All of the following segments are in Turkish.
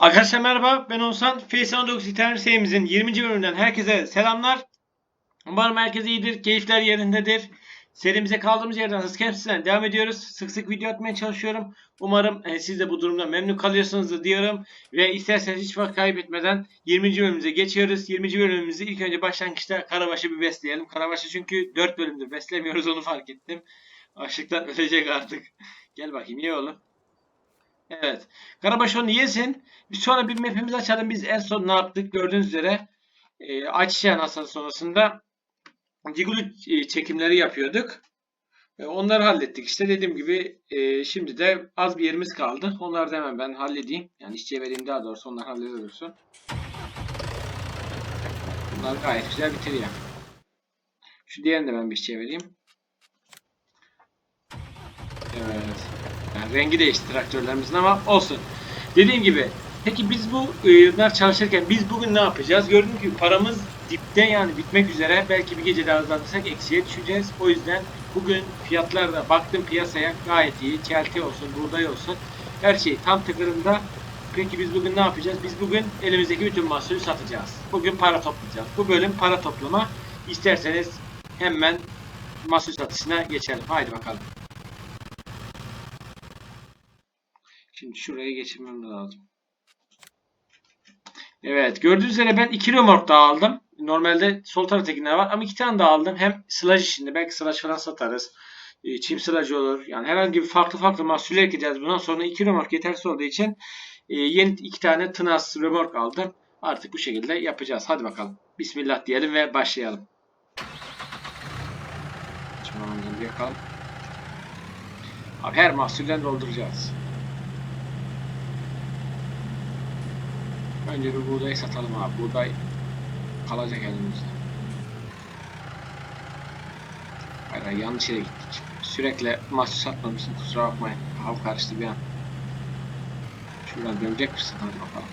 Arkadaşlar merhaba ben Oğuzhan. Face 19 internet serimizin 20. bölümünden herkese selamlar. Umarım herkes iyidir, keyifler yerindedir. Serimize kaldığımız yerden hız kesmeden devam ediyoruz. Sık sık video atmaya çalışıyorum. Umarım e, siz de bu durumda memnun kalıyorsunuzdur diyorum. Ve isterseniz hiç vakit kaybetmeden 20. bölümümüze geçiyoruz. 20. bölümümüzü ilk önce başlangıçta Karabaş'ı bir besleyelim. Karabaş'ı çünkü 4 bölümdür beslemiyoruz onu fark ettim. Açlıktan ölecek artık. Gel bakayım ye oğlum. Evet. Karabaş onu yesin. Bir sonra bir map'imizi açalım. Biz en son ne yaptık gördüğünüz üzere. E, Ayçiçeği hasat sonrasında Digulu e, çekimleri yapıyorduk. E, onları hallettik. İşte dediğim gibi e, şimdi de az bir yerimiz kaldı. Onları da hemen ben halledeyim. Yani işçiye vereyim daha doğrusu onlar hallediyorsun. Bunlar gayet güzel bitiriyor. Şu diğerini de ben bir işçiye vereyim. Evet. Yani rengi değişti traktörlerimizin ama olsun. Dediğim gibi peki biz bu ürünler çalışırken biz bugün ne yapacağız? Gördüğüm gibi paramız dipte yani bitmek üzere. Belki bir gece daha hızlandırsak eksiye düşeceğiz. O yüzden bugün fiyatlarda baktım piyasaya gayet iyi. Çelti olsun, buğday olsun. Her şey tam tıkırında. Peki biz bugün ne yapacağız? Biz bugün elimizdeki bütün mahsulü satacağız. Bugün para toplayacağız. Bu bölüm para toplama. İsterseniz hemen mahsul satışına geçelim. Haydi bakalım. Şimdi şuraya geçirmem lazım. Evet gördüğünüz üzere ben 2 remork daha aldım. Normalde sol taraftakiler var ama iki tane daha aldım. Hem sılaj içinde belki sılaj falan satarız. E, Çim sılacı olur. Yani herhangi bir farklı farklı mahsuller ekeceğiz. Bundan sonra 2 remork yetersiz olduğu için e, yeni iki tane tınas remork aldım. Artık bu şekilde yapacağız. Hadi bakalım. Bismillah diyelim ve başlayalım. Bir yakalım. Abi her mahsulden dolduracağız. Önce bir buğdayı satalım abi. Buğday kalacak elimizde. Hayır, yanlış yere gittik. Sürekli mahsul satmamışsın kusura bakmayın. Hava karıştı bir an. Şuradan dönecek misin? Hadi bakalım.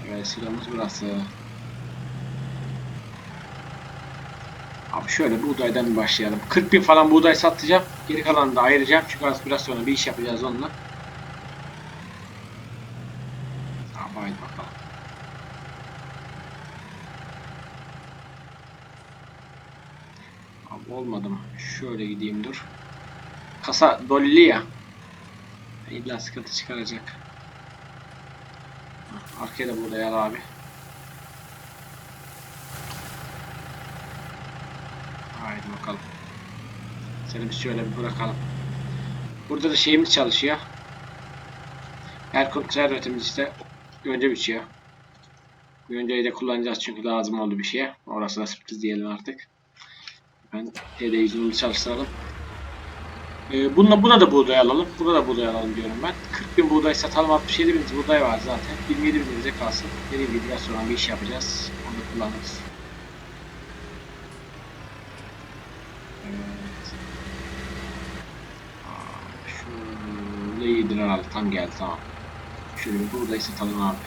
Evet silahımız burası. Abi şöyle buğdaydan başlayalım. 40 bin falan buğday satacağım. Geri kalanını da ayıracağım. Çünkü az biraz sonra bir iş yapacağız onunla. Tamam haydi bakalım. Abi olmadı mı? Şöyle gideyim dur. Kasa dolly ya. İlla sıkıntı çıkaracak. Arkaya da buğday al abi. Haydi bakalım. Seni bir şöyle bir bırakalım. Burada da şeyimiz çalışıyor. Her konservatimiz işte önce bitiyor. Önceyi de kullanacağız çünkü lazım oldu bir şeye. Orası da sürpriz diyelim artık. Ben yüzünü çalıştıralım. Ee, bununla, buna da buğday alalım. Buna da buğday alalım diyorum ben. 40 bin buğday satalım. 67 bin buğday var zaten. 27 bin bize kalsın. Dediğim gibi biraz sonra bir iş yapacağız. Onu kullanırız. Evet. Şöyle iyidir herhalde. Tam geldi tamam. Şöyle buğday satalım abi.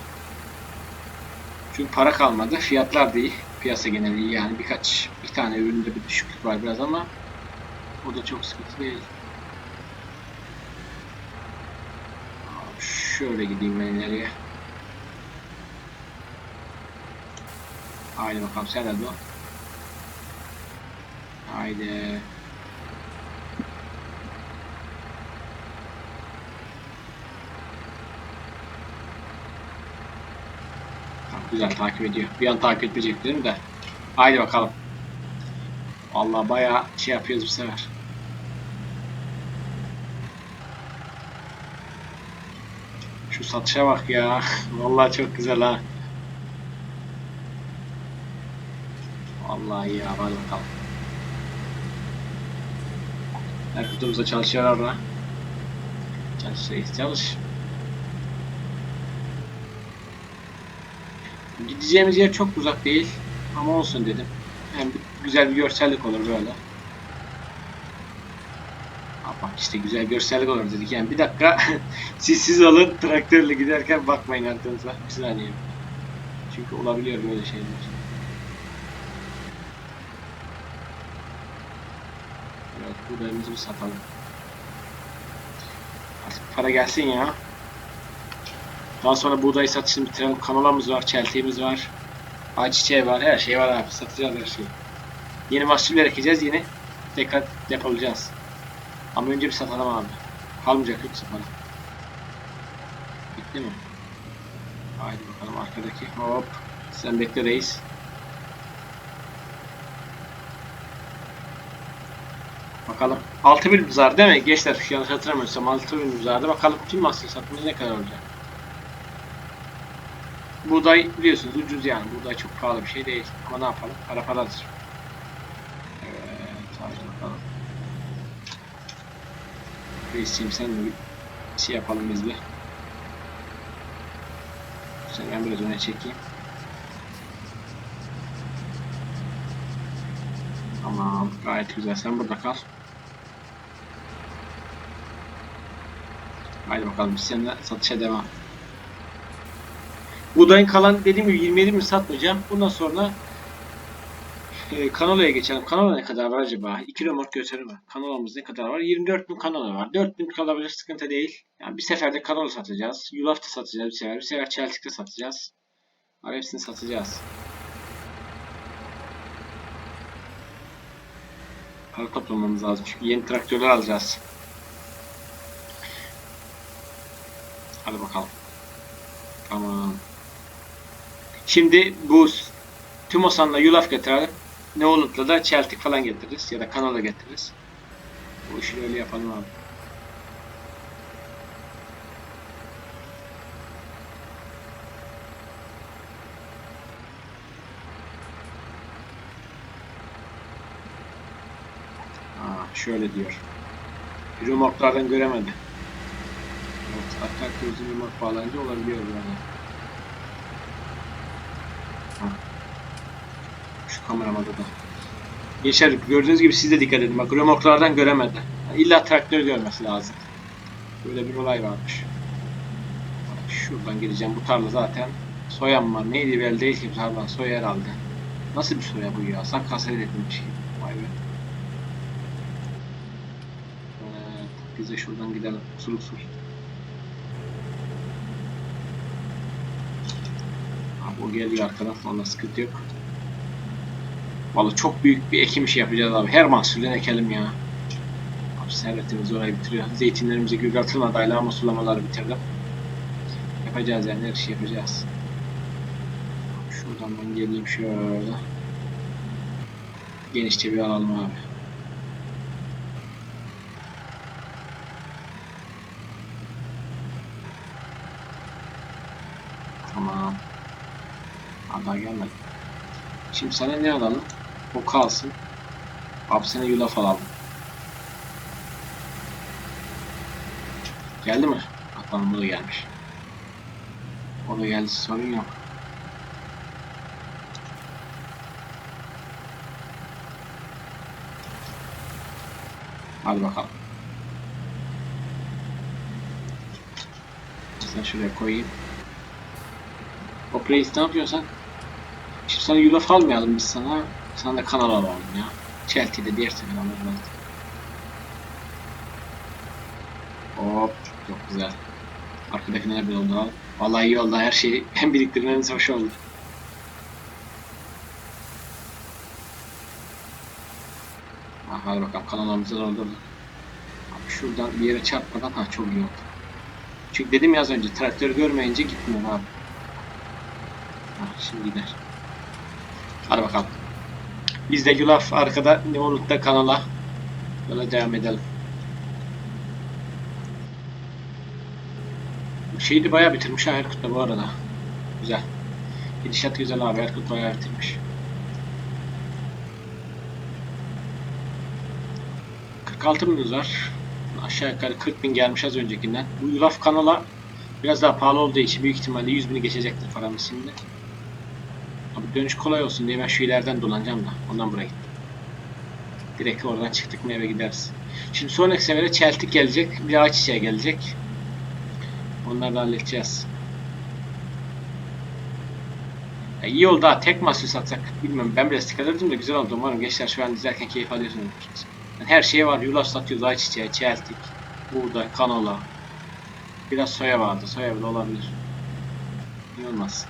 Çünkü para kalmadı. Fiyatlar iyi. Piyasa geneli yani. Birkaç, bir tane üründe bir düşüklük var biraz ama o da çok sıkıntı değil. Şöyle gideyim ben ileriye. Haydi bakalım sen de. Haydi. Güzel takip ediyor. Bir an takip etmeyecek dedim de. Haydi bakalım. Vallahi bayağı şey yapıyoruz bu sefer. Şu satışa bak ya. Vallahi çok güzel ha. Vallahi ya hadi bakalım. Her kutumuzda çalışıyor orada. Çalış reis çalış. Gideceğimiz yer çok uzak değil ama olsun dedim. Hem güzel bir görsellik olur böyle. Ha bak işte güzel görsellik olur dedik yani bir dakika siz siz alın traktörle giderken bakmayın arkanıza bir saniye. Çünkü olabiliyor böyle şeyler. Evet buğdayımızı bir satalım. Artık para gelsin ya. Daha sonra buğday satışını bitirelim. Kanolamız var, çeltiğimiz var. Ayçiçeği var, her şey var abi. Satacağız her şeyi. Yeni mahsuller ekeceğiz, yeni tekrar depolayacağız. Ama önce bir satalım abi. Kalmayacak yoksa para. Bitti mi? Haydi bakalım arkadaki. Hop. Sen bekle reis. Bakalım. 6000 zar değil mi? Gençler yanlış hatırlamıyorsam 6000 zardı. Bakalım tüm mahsul satımız ne kadar olacak? Buğday biliyorsunuz ucuz yani. Buğday çok pahalı bir şey değil. Ama ne yapalım? Para paradır. Evet. Haydi bakalım. Reisciğim sen de bir şey yapalım biz bir. Sen ben biraz öne çekeyim. Tamam. Gayet güzel. Sen burada kal. Haydi bakalım biz seninle satışa devam. Buğdayın kalan dediğim gibi 27 mi satmayacağım. Bundan sonra e, kanalaya geçelim. Kanala ne kadar var acaba? 2 remork götürür mü? Kanalamız ne kadar var? 24 bin kanala var. 4 bin kalabilir sıkıntı değil. Yani bir seferde kanal satacağız. Yulaf da satacağız bir sefer. Bir sefer çeltik de satacağız. Abi hepsini satacağız. Para toplamamız lazım çünkü yeni traktörler alacağız. Hadi bakalım. Tamam. Şimdi bu Tümosan'la yulaf getirelim. Neolut'la da çeltik falan getiririz ya da kanala getiririz. Bu işi öyle yapalım abi. Aa, şöyle diyor. Remorklardan göremedi. Evet, hatta gözün remork bağlayınca olabiliyor yani. Ha. Şu kameramada da. Geçer gördüğünüz gibi siz de dikkat edin. Bak remorklardan göremedi. Yani illa traktör görmesi lazım. Böyle bir olay varmış. Bak, şuradan gideceğim. Bu tarla zaten soyan var. Neydi belli değil ki tarla. Soya herhalde. Nasıl bir soya bu ya? Sanki hasret edilmiş gibi. Vay be. Biz de şuradan gidelim. Usul usul. O geliyor arkadan. Valla sıkıntı yok. Valla çok büyük bir ekim işi yapacağız abi. Her mahsulden ekelim ya. Abi servetimiz orayı bitiriyor. Zeytinlerimizi gül atılmadı. Aylama sulamaları bitirdim. Yapacağız yani her şeyi yapacağız. Şuradan ben geleyim şöyle. Genişçe bir alalım abi. Tamam. Daha gelmedi. Şimdi sana ne alalım? O kalsın. Sana yulaf alalım. Geldi mi? Bakalım bu da gelmiş. O da geldi sorun yok. Hadi bakalım. Sen şuraya koyayım. Hop reis ne yapıyorsun sen? Şimdi sana yulaf almayalım biz sana. Sana da kanal alalım ya. Chelsea de diğer sefer alırız. Hop çok güzel. Arkadakiler bir oldu al. Vallahi iyi oldu her şeyi hem biriktirmemiz hoş oldu. Ha, hadi bakalım kanalımızı doldurduk. Abi şuradan bir yere çarpmadan ha çok iyi oldu. Çünkü dedim ya az önce traktörü görmeyince gitmiyor abi. Ha, şimdi gider. Hadi bakalım. Biz de yulaf arkada Neolut'ta kanala yola devam edelim. Şeyi de bayağı bitirmiş ha Erkut da bu arada. Güzel. Gidişat güzel abi Erkut bayağı bitirmiş. 46 binimiz var. Aşağı yukarı 40 bin gelmiş az öncekinden. Bu yulaf kanala biraz daha pahalı olduğu için büyük ihtimalle 100 bini geçecektir paramız şimdi. Abi dönüş kolay olsun diye ben şu ileriden dolanacağım da. Ondan buraya gittim. Direkt oradan çıktık mı eve gideriz. Şimdi sonraki sefere çeltik gelecek. Bir ağaç çiçeği gelecek. Onları da halledeceğiz. Ya iyi oldu ha. Tek mahsul satsak. Bilmiyorum ben bile sıkılırdım da güzel oldu. Umarım gençler şu an izlerken keyif alıyorsunuz. Yani her şey var. Yulaf satıyoruz. Ağaç çiçeği, çeltik, buğday, kanola. Biraz soya vardı. Soya bile olabilir. Niye olmaz?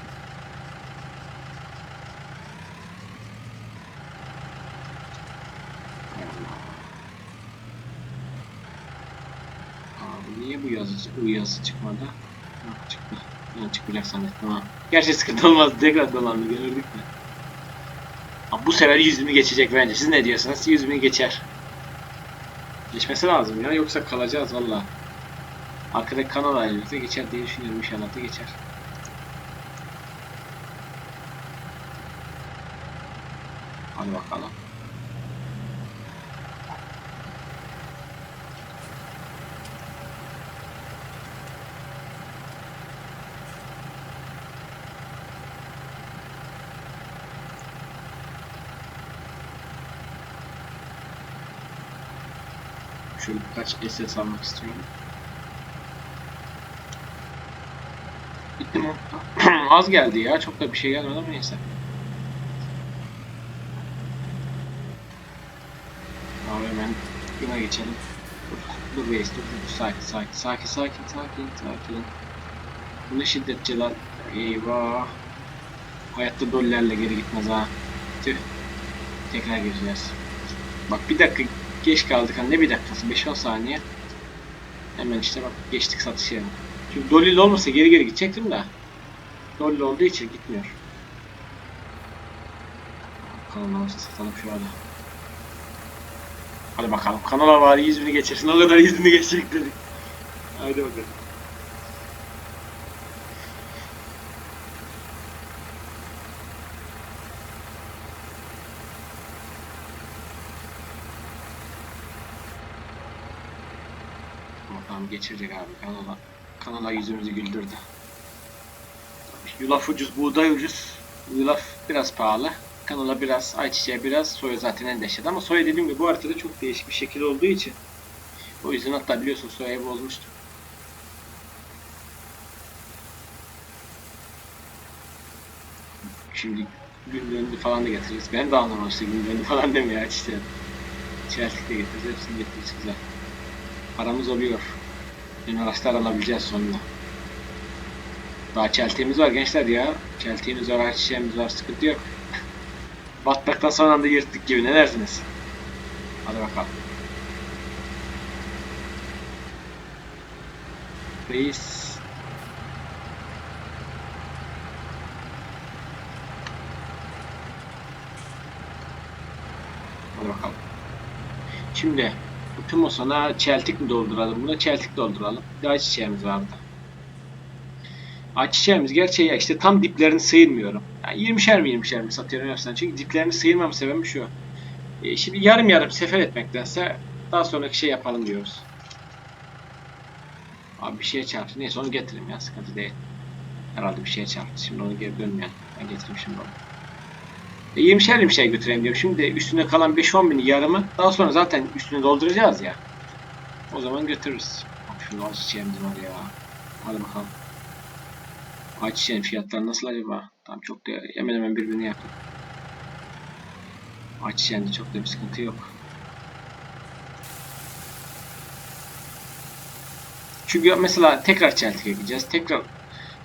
Hay Allah. Abi niye bu yazı, bu yazı çıkmadı? Ha, çıktı. Ben çıkacak zannettim ha. Gerçi sıkıntı olmaz. Tekrar dolandı görürdük de. Abi bu sefer 100 bin geçecek bence. Siz ne diyorsunuz? 100 bin geçer. Geçmesi lazım ya. Yoksa kalacağız valla. Arkadaki kanal ailemizde geçer diye düşünüyorum. İnşallah da geçer. Hadi bakalım. Şöyle birkaç SS almak istiyorum. Bitti mi? Az geldi ya. Çok da bir şey gelmedi ama neyse. Abi hemen buna geçelim. Dur, dur reis dur, dur. Sakin, sakin, sakin, sakin, sakin, sakin. Bu ne şiddetçi lan. Eyvah. Hayatta dollerle geri gitmez ha. Tüh. Tekrar gireceğiz. Bak bir dakika geç kaldık. Hani ne bir dakikası? 5-10 saniye. Hemen işte bak geçtik satış yerine. Çünkü Dolly'li olmasa geri geri gidecektim de. Dolly olduğu için gitmiyor. Kanal varsa satalım şu anda. Hadi bakalım. Kanala var 100 bini geçirsin. O kadar 100 bini geçecek dedik. Haydi bakalım. Bakalım geçirecek abi kanala. Kanala yüzümüzü güldürdü. Yulaf ucuz, buğday ucuz. Yulaf biraz pahalı. Kanala biraz, ayçiçeği biraz, soya zaten en dehşet. Ama soya dediğim gibi bu haritada çok değişik bir şekil olduğu için. O yüzden hatta biliyorsun soyayı bozmuştum. Şimdi gün döndü falan da getiririz. Ben de anlamam işte gün döndü falan demiyor ayçiçeği. Çeltik de getiririz, hepsini getiririz güzel. Paramız oluyor. Üniversiteler alabileceğiz sonunda. Daha çeltiğimiz var gençler ya. Çeltiğimiz var, ayçiçeğimiz var, sıkıntı yok. Batmaktan son anda yırttık gibi ne dersiniz? Hadi bakalım. Reis. Hadi bakalım. Şimdi tüm o sana çeltik mi dolduralım? Buna çeltik dolduralım. Bir de ayçiçeğimiz vardı. Ayçiçeğimiz gerçeği ya işte tam diplerini sıyırmıyorum. Yani 20'şer mi 20'şer mi satıyorum hepsinden. Çünkü diplerini sıyırmam sebebi şu. E, şimdi yarım yarım sefer etmektense daha sonraki şey yapalım diyoruz. Abi bir şeye çarptı. Neyse onu getireyim ya sıkıntı değil. Herhalde bir şeye çarptı. Şimdi onu geri dönmeyen. Ben getireyim şimdi onu. E, 20'şer 20'şer götüreyim diyorum. Şimdi üstüne kalan 5-10 bini yarımı daha sonra zaten üstünü dolduracağız ya. O zaman götürürüz. Bak şurada ayçiçeğimiz var ya. Hadi bakalım. Ayçiçeğin fiyatları nasıl acaba? Tam çok da hemen hemen birbirini yakın. Ayçiçeğinde çok da bir sıkıntı yok. Çünkü mesela tekrar çeltik ekeceğiz. Tekrar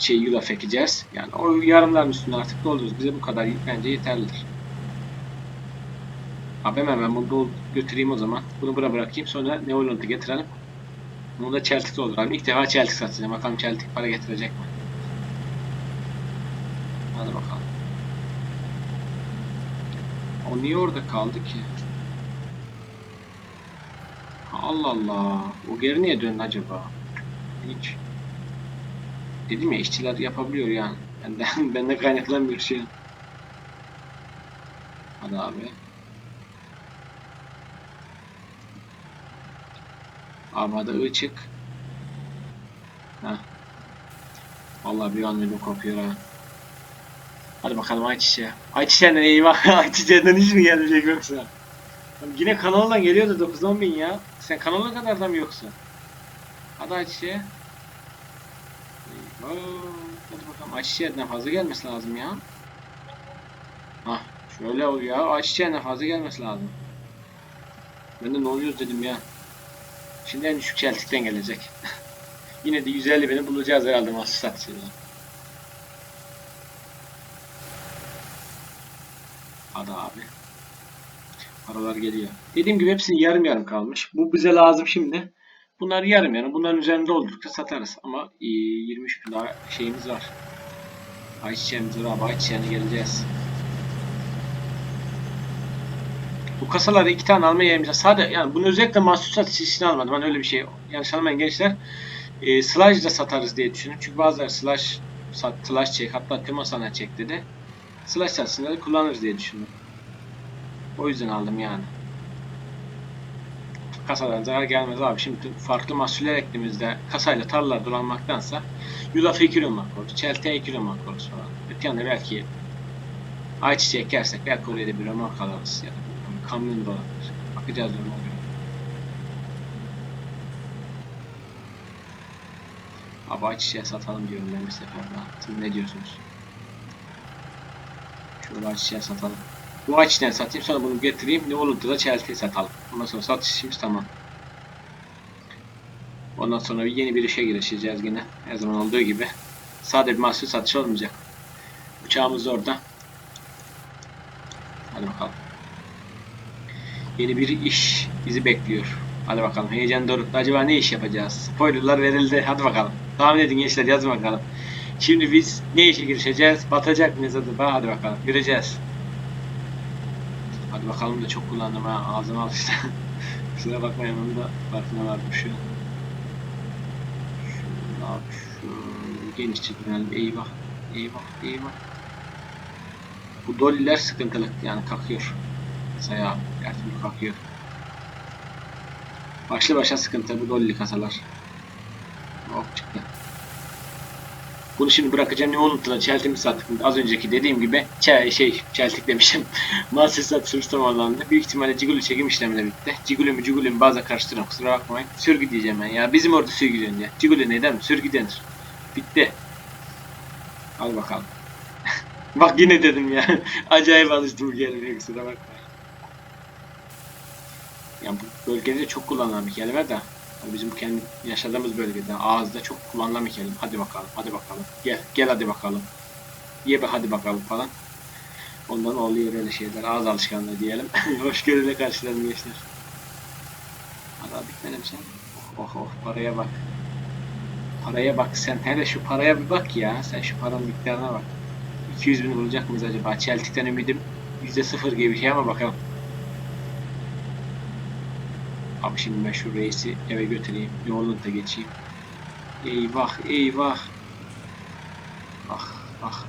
şey yulaf ekeceğiz. Yani o yarımların üstüne artık doldururuz. Bize bu kadar bence yeterlidir. Abi hemen ben bunu götüreyim o zaman. Bunu bura bırakayım. Sonra neolontu getirelim. Bunu da çeltik dolduralım. İlk defa çeltik satacağım. Bakalım çeltik para getirecek mi? Hadi bakalım. O niye orada kaldı ki? Allah Allah. O geri niye döndü acaba? Hiç. Dedim ya işçiler yapabiliyor yani. Benden, benden kaynaklanmıyor şey. Hadi abi. Abi hadi ı çık. Heh. Vallahi bir an ödüm kopuyor ha. Hadi bakalım ayçiçeği. Ayçiçeğinden eyvah. Ayçiçeğinden hiç mi gelmeyecek yoksa? Oğlum Yine kanaldan geliyordu 9-10 bin ya. Sen kanalına kadar da mı yoksun? Hadi ayçiçeği. Oo, hadi bakalım aşçı yerden fazla gelmesi lazım ya. Hah şöyle ol ya aşçı yerden fazla gelmesi lazım. Ben de ne oluyoruz dedim ya. Şimdi en düşük çeltikten gelecek. Yine de 150 beni bulacağız herhalde mahsus satışıyla. Hadi abi. Paralar geliyor. Dediğim gibi hepsi yarım yarım kalmış. Bu bize lazım şimdi. Bunlar yarım yarım. Bunların üzerinde oldukça satarız. Ama e, 23 bin daha şeyimiz var. Ayçiçeğimiz var. Ayçiçeğine geleceğiz. Bu kasaları iki tane almaya yemişler. Sade yani bunu özellikle mahsus satış için almadım. Ben öyle bir şey yanlış anlamayın gençler. E, slash da satarız diye düşündüm. Çünkü bazıları slash sat, slash çek hatta tema sana çek dedi. Slash satışında da kullanırız diye düşündüm. O yüzden aldım yani. Kasadan zarar gelmez abi. Şimdi farklı mahsuller eklimizde kasayla tarlalar dolanmaktansa yulafı 2 kilo makroz, çelteğe 2 kilo makroz falan. Öte yanda belki ayçiçeği ekersek belki oraya da bir römork alırız ya da bir kamyon da olabilir. Bakacağız duruma göre. Abi ayçiçeği satalım diyorum ben bir sefer daha. Siz ne diyorsunuz? Şöyle ayçiçeği satalım. Bu ayçiçeğini satayım sonra bunu getireyim. Ne olur da çelteyi satalım. Ondan sonra satış işimiz tamam. Ondan sonra yeni bir işe girişeceğiz yine. Her zaman olduğu gibi. Sade bir mahsul satış olmayacak. Uçağımız da orada. Hadi bakalım. Yeni bir iş bizi bekliyor. Hadi bakalım. Heyecan dorukta. Acaba ne iş yapacağız? Spoilerlar verildi. Hadi bakalım. Tahmin edin gençler yazın bakalım. Şimdi biz ne işe girişeceğiz? Batacak mıyız acaba? Hadi bakalım. Göreceğiz. Hadi bakalım da çok kullandım ha. Ağzıma al işte. Kusura bakmayın onun da farkına vardım şu an. Şunu şu geniş çekinelim. Eyvah. Eyvah. Eyvah. Bu dolliler sıkıntılı. Yani kalkıyor. Saya her kalkıyor. Başlı başa sıkıntı bu dolly kasalar. Hop çıktı. Bunu şimdi bırakacağım ne unuttular çeltimi sattık. Az önceki dediğim gibi çel, şey çeltik demişim. Mahsus satış tamamlandı. Büyük ihtimalle Cigulu çekim işlemi de bitti. Cigulu mu Cigulu mu bazen karıştırıyorum kusura bakmayın. Sürgü diyeceğim ben ya. Bizim orada sürgü deniyor. Cigulu ne değil mi? Sürgü denir. Bitti. Al bakalım. Bak yine dedim ya. Acayip alıştım bu kelimeye kusura bakmayın. Yani bu bölgede çok kullanılan bir kelime de yani bizim kendi yaşadığımız bölgede ağızda çok kullanılan bir kelime. Hadi bakalım, hadi bakalım. Gel, gel hadi bakalım. Ye be hadi bakalım falan. Ondan oluyor öyle şeyler. Ağız alışkanlığı diyelim. Hoşgörüyle karşılayalım gençler. Hadi bitmedim sen. Oh oh paraya bak. Paraya bak sen. Hele şu paraya bir bak ya. Sen şu paranın miktarına bak. 200 bin bulacak mıyız acaba? Çeltik'ten ümidim %0 gibi bir şey ama bakalım. Abi şimdi ben şu reisi eve götüreyim. Yolunu da geçeyim. Eyvah eyvah. Ah ah.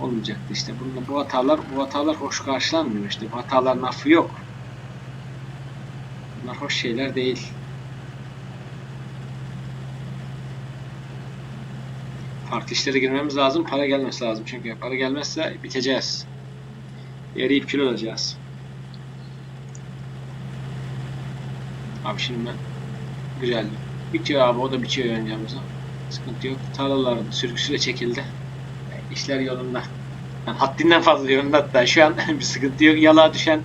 Olmayacaktı işte. Bunda bu hatalar bu hatalar hoş karşılanmıyor işte. Bu hataların affı yok. Bunlar hoş şeyler değil. Farklı işlere girmemiz lazım. Para gelmesi lazım çünkü. Para gelmezse biteceğiz. Eriyip kül olacağız. Abi şimdi ben güzel. Bitiyor abi o da bitiyor öncemize. Sıkıntı yok. Tarlalar sürgüsüyle çekildi. İşler yolunda. Yani haddinden fazla yolunda hatta şu an bir sıkıntı yok. Yalağa düşen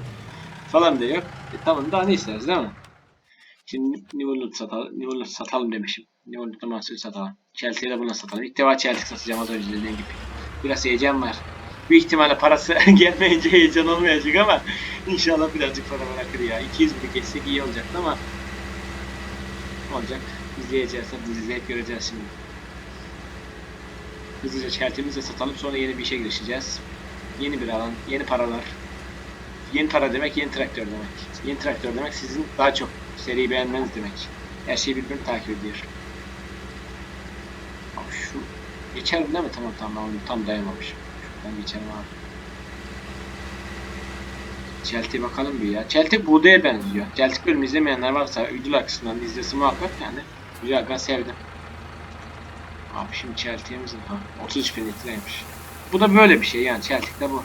falan da yok. E, tamam daha ne isteriz değil mi? Şimdi Nivolut satalım. Nivolut satalım demişim. Nivolut'ta mahsul satalım. Chelsea'yi de buna satalım. İlk defa Chelsea satacağım az önce dediğim gibi. Biraz heyecan var. Büyük ihtimalle parası gelmeyince heyecan olmayacak ama inşallah birazcık para bırakır ya. 200 bin geçsek iyi olacaktı ama olacak. İzleyeceğiz. Biz izleyip göreceğiz şimdi. Hızlıca çeltimizi satalım sonra yeni bir işe girişeceğiz. Yeni bir alan, yeni paralar. Yeni para demek yeni traktör demek. Yeni traktör demek sizin daha çok seriyi beğenmeniz demek. Her şey birbirini takip ediyor. Abi şu geçerim değil mi? Tamam tamam ben onu tam dayamamışım. Şuradan geçelim abi. Celtic bakalım bir ya. Celtic buğdaya benziyor. Celtic bölümü izlemeyenler varsa videolar kısmından izlesin muhakkak yani. Güzel ben sevdim. Abi şimdi Celtic'imiz ha 33 bin litreymiş. Bu da böyle bir şey yani Celtic de bu.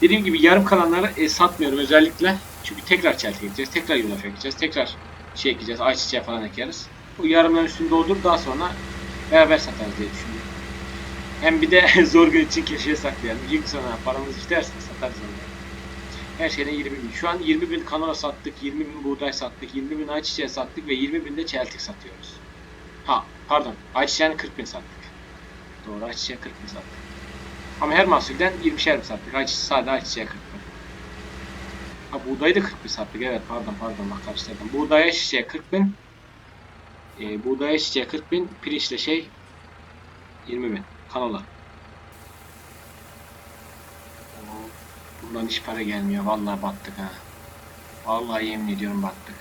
Dediğim gibi yarım kalanları e, satmıyorum özellikle. Çünkü tekrar Celtic ekeceğiz, tekrar yulaf ekeceğiz, tekrar şey ekeceğiz, ayçiçeği falan ekeriz. Bu yarımların üstünde doldur daha sonra beraber satarız diye düşünüyorum. Hem bir de zor gün için keşeye saklayalım. İlk sonra paramız isterse satarız onu. Her şeyden 20 bin. Şu an 20 bin kanola sattık, 20 bin buğday sattık, 20 bin ayçiçeği sattık ve 20 bin de çeltik satıyoruz. Ha pardon ayçiçeğini 40 bin sattık. Doğru ayçiçeği 40 bin sattık. Ama her mahsulden 20'şer bin sattık. Ayçiçeği sadece ayçiçeği 40 bin. Ha buğdayı da 40 bin sattık. Evet pardon pardon bak karıştırdım. Buğday ayçiçeği 40 bin. E, buğday ayçiçeği 40 bin. Pirinçle şey 20 bin. Kanola. Buradan hiç para gelmiyor. Vallahi battık ha. Vallahi yemin ediyorum battık.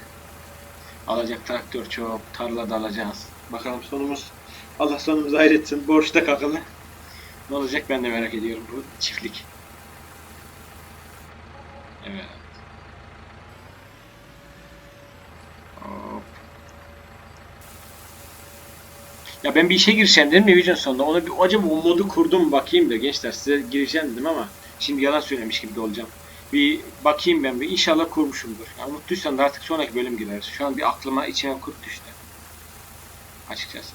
Alacak traktör çok. Tarlada alacağız. Bakalım sonumuz. Allah sonumuzu hayretsin. Borçta kakalı. Ne olacak ben de merak ediyorum bu çiftlik. Evet. Ya ben bir işe gireceğim dedim ya videonun sonunda. Ona bir acaba o modu kurdum bakayım da gençler size gireceğim dedim ama şimdi yalan söylemiş gibi de olacağım. Bir bakayım ben bir inşallah kurmuşumdur. Ya unuttuysan da artık sonraki bölüm gireriz. Şu an bir aklıma içime kurt düştü. Açıkçası.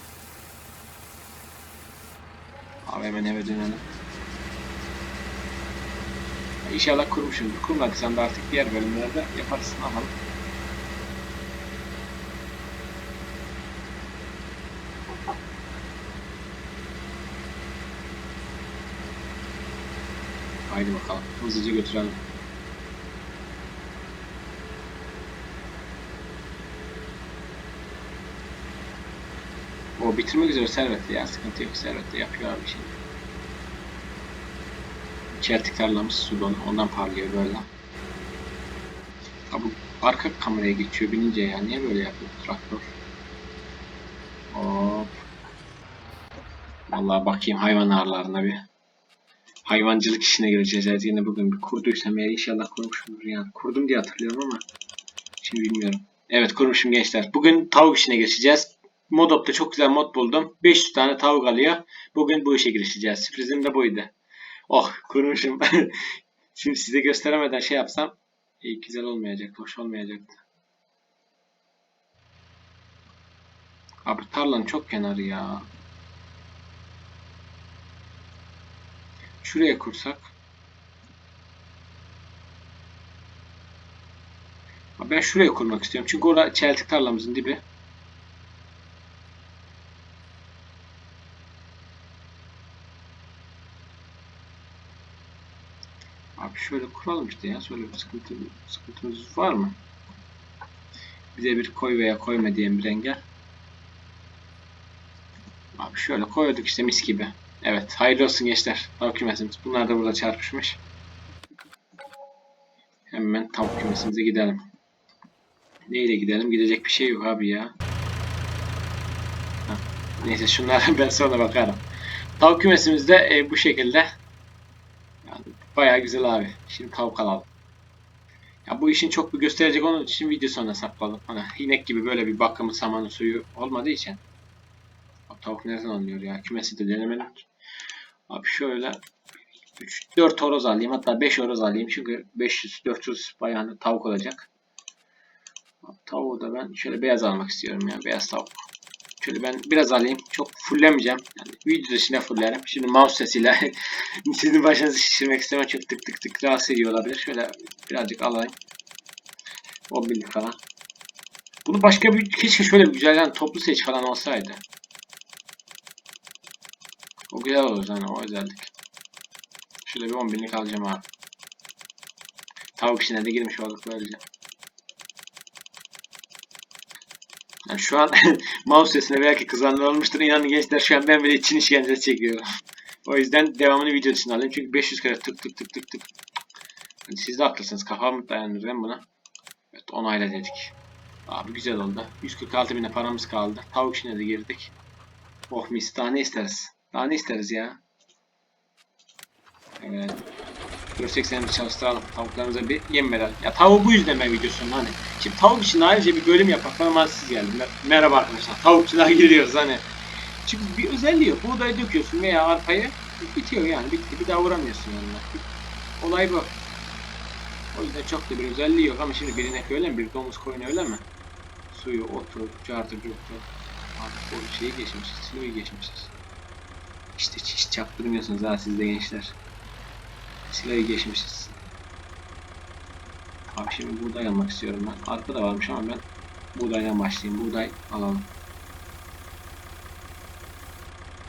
Abi hemen eve dönelim. Ya İnşallah kurmuşumdur. Kurmadıysan da artık diğer bölümlerde yaparız. Ne Haydi bakalım. Hızlıca götürelim. O bitirmek üzere servet ya. Sıkıntı yok. Servet de yapıyor abi şimdi. Çeltik tarlamız su dolu. Ondan parlıyor böyle. Ha bu arka kameraya geçiyor binince ya. Niye böyle yapıyor traktör? Hop. Vallahi bakayım hayvan ağırlarına bir. Hayvancılık işine gireceğiz. Yine bugün bir kurduysam eğer inşallah kurmuşumdur yani. Kurdum diye hatırlıyorum ama şimdi bilmiyorum. Evet kurmuşum gençler. Bugün tavuk işine geçeceğiz. Modop'ta çok güzel mod buldum. 500 tane tavuk alıyor. Bugün bu işe girişeceğiz. Sürprizim de buydu. Oh kurmuşum. Şimdi size gösteremeden şey yapsam iyi güzel olmayacak, hoş olmayacaktı. Abi tarlanın çok kenarı ya. Şuraya kursak. Ben şuraya kurmak istiyorum. Çünkü orada çeltik tarlamızın dibi. Abi şöyle kuralım işte ya. Şöyle bir sıkıntı, sıkıntımız var mı? Bize bir koy veya koyma diyen bir engel. Abi şöyle koyduk işte mis gibi. Evet hayırlı olsun gençler. Tavuk kümesimiz. Bunlar da burada çarpışmış. Hemen tavuk kümesimize gidelim. Neyle gidelim? Gidecek bir şey yok abi ya. Neyse şunlara ben sonra bakarım. Tavuk kümesimiz de e, bu şekilde. Yani bayağı güzel abi. Şimdi tavuk alalım. Ya bu işin çok bir gösterecek onun için video sonuna sakladım. Hani inek gibi böyle bir bakımı, samanı, suyu olmadığı için. Abi tavuk nereden alınıyor ya? Kümesi de denemedim ki. Abi şöyle 3 4 horoz alayım hatta 5 horoz alayım çünkü 500 400 bayağı tavuk olacak. Tavuğu da ben şöyle beyaz almak istiyorum ya beyaz tavuk. Şöyle ben biraz alayım. Çok fullemeyeceğim. Yani video dışında fullerim. Şimdi mouse sesiyle sizin başınızı şişirmek istemem. Çok tık tık tık rahatsız ediyor olabilir. Şöyle birazcık alayım. 10 binlik falan. Bunu başka bir keşke şöyle bir güzel yani toplu seç falan olsaydı. Güzel olur yani o özellik. Şöyle bir 10 binlik alacağım abi. Tavuk işine de girmiş olduk böylece. Yani şu an mouse sesine belki kızanlar olmuştur. İnanın gençler şu an ben bile için işkencesi çekiyorum. o yüzden devamını video için alayım. Çünkü 500 kere tık tık tık tık tık. Yani siz de haklısınız. Kafam dayanır mi buna? Evet onayla dedik. Abi güzel oldu. 146 bine paramız kaldı. Tavuk işine de girdik. Oh mis daha ne isteriz? Daha ne isteriz ya? Evet. 480'imizi çalıştıralım. Tavuklarımıza bir yem verelim. Ya tavuğu bu yüzden ben videosunu hani. Şimdi tavuk için ayrıca bir bölüm yapak. Bana mantıksız geldi. Mer- Merhaba arkadaşlar. Tavukçuluğa giriyoruz hani. Çünkü bir özelliği yok. Buğdayı döküyorsun veya arpayı. Bitiyor yani. Bitti. Bir daha uğramıyorsun yanına. Olay bu. O yüzden çok da bir özelliği yok ama şimdi birine öyle mi? Bir domuz koyun öyle mi? Suyu, otu, cartı, curtu. Artık o şeyi geçmişiz. Siloyu geçmişiz. İşte hiç çaktırmıyorsunuz ha siz de gençler. Silahı geçmişiz. Abi şimdi buğday almak istiyorum ben. Arpa da varmış ama ben buğdaydan başlayayım. Buğday alalım.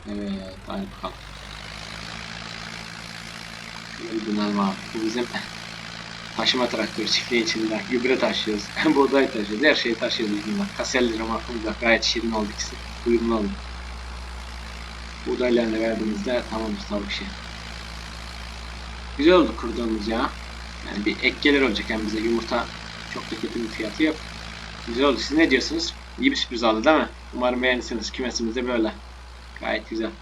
Evet, hadi bakalım. Şöyle dönelim. Bu bizim taşıma traktörü çiftliğin içinde. Gübre taşıyoruz, buğday taşıyoruz, her şeyi taşıyoruz bunlar. Kaselli romakımızda gayet şirin oldu ikisi. Uyumlu oldu. Buğdaylarını verdiğimizde tamamdır tavuk işi. Güzel oldu kurduğumuz ya. Yani bir ek gelir olacak hem bize yumurta çok da kötü bir fiyatı yok. Güzel oldu. Siz ne diyorsunuz? İyi bir sürpriz oldu değil mi? Umarım beğenirsiniz. Kümesimiz de böyle. Gayet güzel.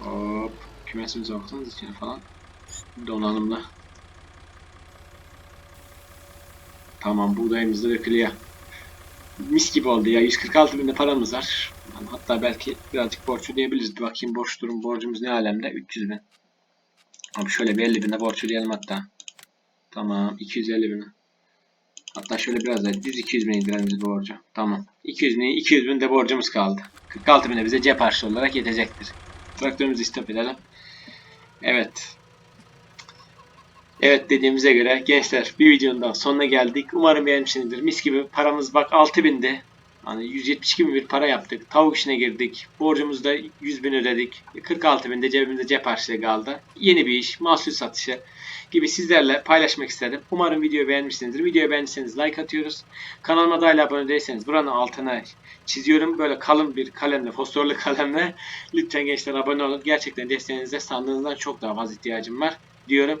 Hop. Kümesimize baktığınız için falan. Donanımlı. Tamam buğdayımız da dökülüyor. Mis gibi oldu ya. 146 bin de paramız var. Hatta belki birazcık borç ödeyebiliriz. Bir bakayım borç durum. Borcumuz ne alemde? 300 bin. Abi şöyle bir 50 bine borç ödeyelim hatta. Tamam. 250 bin. Hatta şöyle biraz daha 100-200 bin indirelim borcu. Tamam. 200 bin, 200 bin de borcumuz kaldı. 46 bin de bize cep harçlı olarak yetecektir. Traktörümüzü stop edelim. Evet. Evet dediğimize göre gençler bir videonun daha sonuna geldik. Umarım beğenmişsinizdir. Mis gibi paramız bak 6000'di. Hani 172 bin bir para yaptık. Tavuk işine girdik. Borcumuzu da 100 bin ödedik. 46 bin de cebimizde cep harçlığı kaldı. Yeni bir iş, mahsul satışı gibi sizlerle paylaşmak istedim. Umarım videoyu beğenmişsinizdir. Videoyu beğendiyseniz like atıyoruz. Kanalıma da abone değilseniz buranın altına çiziyorum. Böyle kalın bir kalemle, fosforlu kalemle. Lütfen gençler abone olun. Gerçekten desteğinize sandığınızdan çok daha fazla ihtiyacım var diyorum.